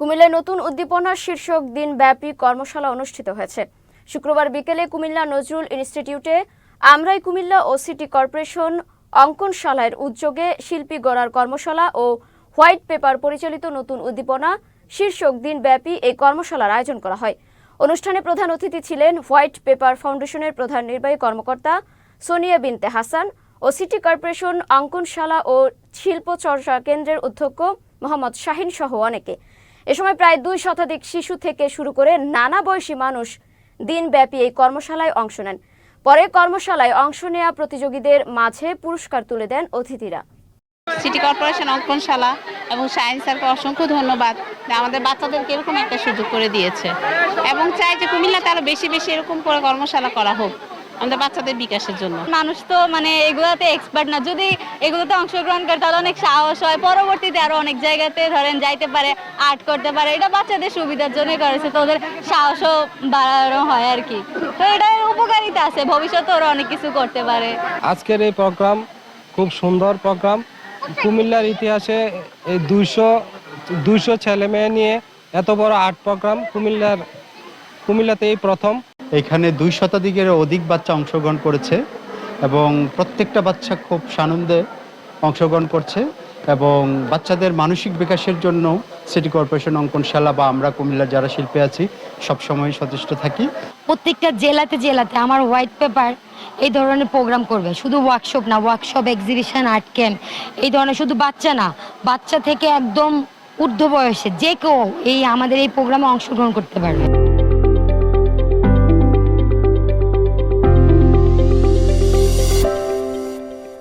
কুমিল্লায় নতুন উদ্দীপনার শীর্ষক দিনব্যাপী কর্মশালা অনুষ্ঠিত হয়েছে। শুক্রবার বিকেলে কুমিল্লা নজরুল ইনস্টিটিউটে আমরাই কুমিল্লা ও সিটি কর্পোরেশন অঙ্কনশালার উদ্যোগে শিল্পী গড়ার কর্মশালা ও হোয়াইট পেপার পরিচালিত নতুন উদ্দীপনা শীর্ষক দিনব্যাপী এই কর্মশালার আয়োজন করা হয়। অনুষ্ঠানে প্রধান অতিথি ছিলেন হোয়াইট পেপার ফাউন্ডেশনের প্রধান নির্বাহী কর্মকর্তা সোনিয়া বিনতে হাসান ও সিটি কর্পোরেশন অঙ্কনশালা ও শিল্প চর্চা কেন্দ্রের অধ্যক্ষ মোহাম্মদ শাহিন সহ অনেকে। এ সময় প্রায় দুই শতাধিক শিশু থেকে শুরু করে নানা বয়সী মানুষ দিনব্যাপী এই কর্মশালায় অংশ নেন। পরে কর্মশালায় অংশ নেওয়া প্রতিযোগীদের মাঝে পুরস্কার তুলে দেন অতিথিরা। সিটি কর্পোরেশন অঙ্কনশালা এবং সায়েন্স স্যারকে অসংখ্য ধন্যবাদ আমাদের বাচ্চাদেরকে এরকম একটা সুযোগ করে দিয়েছে। এবং চাই যে কুমিল্লাতে আরও বেশি বেশি এরকম করে কর্মশালা করা হোক। আমাদের বাচ্চাদের বিকাশের জন্য। মানুষ তো মানে এগুলোতে এক্সপার্ট না। যদি এগুলোতে অংশগ্রহণ করে তাহলে অনেক সাহস হয়। পরবর্তীতে আরও অনেক জায়গাতে ধরেন যাইতে পারে আর্ট করতে পারে। এটা বাচ্চাদের সুবিধার জন্য করেছে তো ওদের সাহসও বাড়ানো হয় আর কি। তো এটা উপকারিতা আছে। ভবিষ্যতে ওরা অনেক কিছু করতে পারে। আজকের এই প্রোগ্রাম খুব সুন্দর প্রোগ্রাম। কুমিল্লার ইতিহাসে এই দুইশো দুইশো ছেলে মেয়ে নিয়ে এত বড় আর্ট প্রোগ্রাম কুমিল্লার কুমিল্লাতে এই প্রথম। এখানে দুই শতাধিকের অধিক বাচ্চা অংশগ্রহণ করেছে এবং প্রত্যেকটা বাচ্চা খুব সানন্দে অংশগ্রহণ করছে এবং বাচ্চাদের মানসিক বিকাশের জন্য সিটি কর্পোরেশন, অঙ্কনশালা বা আমরা কুমিল্লার যারা শিল্পী আছি, সবসময় সচেষ্ট থাকি। প্রত্যেকটা জেলাতে জেলাতে আমার হোয়াইট পেপার এই ধরনের প্রোগ্রাম করবে। শুধু ওয়ার্কশপ না ওয়ার্কশপ এক্সিবিশন আর্ট ক্যাম্প এই ধরনের শুধু বাচ্চা না, বাচ্চা থেকে একদম ঊর্ধ্ব বয়সে যে কেউ এই আমাদের এই প্রোগ্রামে অংশগ্রহণ করতে পারবে।